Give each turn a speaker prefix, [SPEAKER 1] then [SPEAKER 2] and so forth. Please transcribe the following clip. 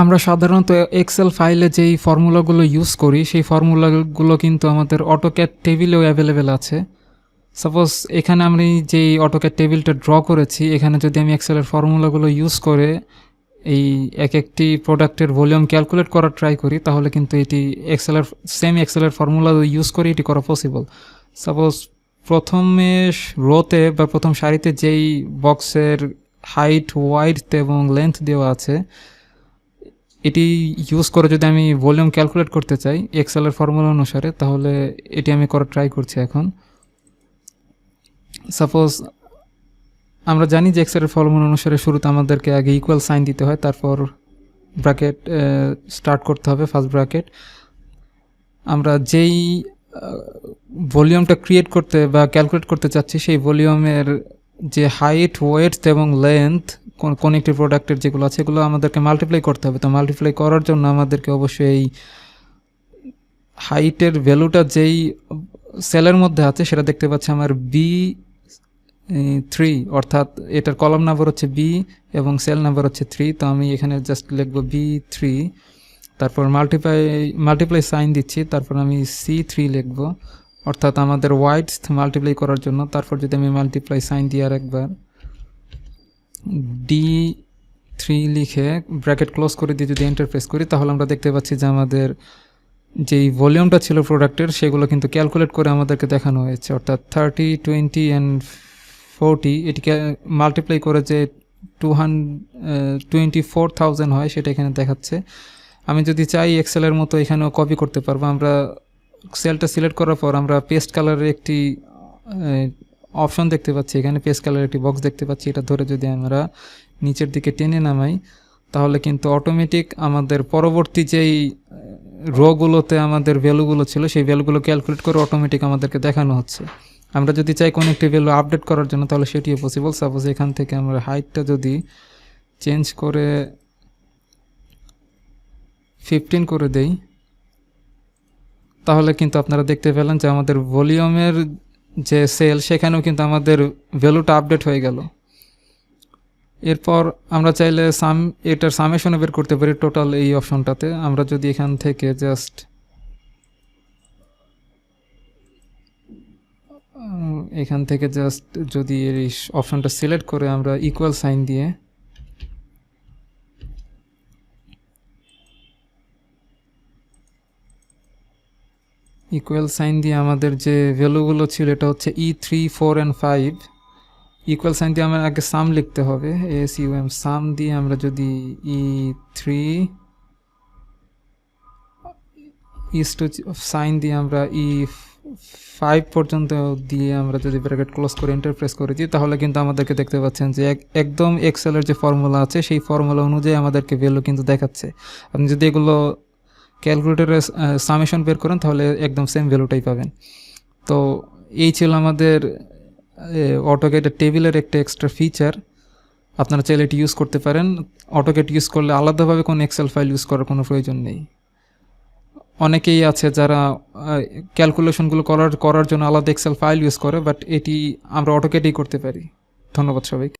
[SPEAKER 1] আমরা সাধারণত এক্সেল ফাইলে যেই ফর্মুলাগুলো ইউজ করি, সেই ফর্মুলাগুলো কিন্তু আমাদের অটোক্যাট টেবিলেও অ্যাভেলেবেল আছে। সাপোজ এখানে আমি যেই অটোক্যাট টেবিলটা ড্র করেছি, এখানে যদি আমি এক্সেলের ফর্মুলাগুলো ইউজ করে এই এক একটি প্রোডাক্টের ভলিউম ক্যালকুলেট করার ট্রাই করি, তাহলে কিন্তু এটি এক্সেলের সেম এক্সেলের ফর্মুলা ইউজ করে এটি করা পসিবল সাপোজ প্রথমে রোতে বা প্রথম সারিতে যেই বক্সের হাইট ওয়াইড এবং লেন্থ দেওয়া আছে এটি ইউজ করে যদি আমি ভলিউম ক্যালকুলেট করতে চাই এক্সেলের ফর্মুলা অনুসারে, তাহলে এটি আমি করার ট্রাই করছি এখন। সাপোজ আমরা জানি যে এক্সেলের ফর্মুলা অনুসারে শুরুতে আমাদেরকে আগে ইকুয়াল সাইন দিতে হয়, তারপর ব্র্যাকেট স্টার্ট করতে হবে ফার্স্ট ব্র্যাকেট আমরা যেই ভলিউমটা ক্রিয়েট করতে বা ক্যালকুলেট করতে চাচ্ছি, সেই ভলিউমের যে হাইট ওয়েট এবং লেন্থ কোন একটি প্রোডাক্টের যেগুলো আছে, এগুলো আমাদেরকে মাল্টিপ্লাই করতে হবে। তো মাল্টিপ্লাই করার জন্য আমাদেরকে অবশ্যই এই হাইটের ভ্যালুটা যেই সেলের মধ্যে আছে, সেটা দেখতে পাচ্ছি আমার বি থ্রি অর্থাৎ এটার কলাম নাম্বার হচ্ছে বি এবং সেল নাম্বার হচ্ছে থ্রি তো আমি এখানে জাস্ট লিখব বি থ্রি তারপর মাল্টিপ্লাই মাল্টিপ্লাই সাইন দিচ্ছি, তারপর আমি সি থ্রি লিখব। অর্থাৎ আমাদের ওয়াইডস মাল্টিপ্লাই করার জন্য, তারপর যদি আমি মাল্টিপ্লাই সাইন দিই আর একবার ডি থ্রি লিখে ব্র্যাকেট ক্লোজ করে দিয়ে যদি এন্টার প্রেস করি, তাহলে আমরা দেখতে পাচ্ছি যে আমাদের যেই ভলিউমটা ছিল প্রোডাক্টের সেগুলো কিন্তু ক্যালকুলেট করে আমাদেরকে দেখানো হয়েছে। অর্থাৎ থার্টি টোয়েন্টি অ্যান্ড ফোরটি এটিকে মাল্টিপ্লাই করে যে টু টোয়েন্টি ফোর হয়, সেটা এখানে দেখাচ্ছে। আমি যদি চাই এক্সেলের মতো এখানেও কপি করতে পারব। আমরা সেলটা সিলেক্ট করার পর আমরা পেস্ট কালারের একটি অপশন দেখতে পাচ্ছি, এখানে পেস্ট কালারের একটি বক্স দেখতে পাচ্ছি, এটা ধরে যদি আমরা নিচের দিকে টেনে নামাই, তাহলে কিন্তু অটোমেটিক আমাদের পরবর্তী যেই রোগুলোতে আমাদের ভ্যালুগুলো ছিল, সেই ভ্যালুগুলো ক্যালকুলেট করে অটোমেটিক আমাদেরকে দেখানো হচ্ছে। আমরা যদি চাই কোনো একটি ভ্যালু আপডেট করার জন্য, তাহলে সেটিও পসিবল সাপোজ এখান থেকে আমরা হাইটটা যদি চেঞ্জ করে ফিফটিন করে দেই, তাহলে কিন্তু আপনারা দেখতে পেলেন যে আমাদের ভলিউমের যে সেল সেখানেও কিন্তু আমাদের ভ্যালুটা আপডেট হয়ে গেল। এরপর আমরা চাইলে সাম এটার সামেশনে বের করতে পারি টোটাল এই অপশনটাতে আমরা যদি এখান থেকে জাস্ট এখান থেকে জাস্ট যদি এই অপশনটা সিলেক্ট করে আমরা ইকুয়াল সাইন দিয়ে ইকুয়াল সাইন দিয়ে আমাদের যে ভ্যালুগুলো ছিল, এটা হচ্ছে E three four and five equal sign দিয়ে আমার আগে সাম লিখতে হবে। এস ইউ এম সাম দিয়ে আমরা যদি E three is to sign দিয়ে আমরা ই ফাইভ পর্যন্ত দিয়ে আমরা যদি ব্র্যাকেট ক্লোজ করে ইন্টারপ্রেস করে দিই, তাহলে কিন্তু আমাদেরকে দেখতে পাচ্ছেন যে একদম এক্সেলের যে ফর্মুলা আছে, সেই ফর্মুলা অনুযায়ী আমাদেরকে ভ্যালু কিন্তু দেখাচ্ছে। আপনি যদি এগুলো ক্যালকুলেটরে সামেশন বের করেন, তাহলে একদম সেম ভ্যালুটাই পাবেন। তো এই ছিল আমাদের অটোকেটের টেবিলের একটা এক্সট্রা ফিচার আপনারা চাইলে এটি ইউজ করতে পারেন। অটোকেট ইউজ করলে আলাদাভাবে কোনো এক্সেল ফাইল ইউজ করার কোনো প্রয়োজন নেই। অনেকেই আছে যারা ক্যালকুলেশনগুলো করার করার জন্য আলাদা এক্সেল ফাইল ইউজ করে বাট এটি আমরা অটোকেটেই করতে পারি। ধন্যবাদ সবাইকে।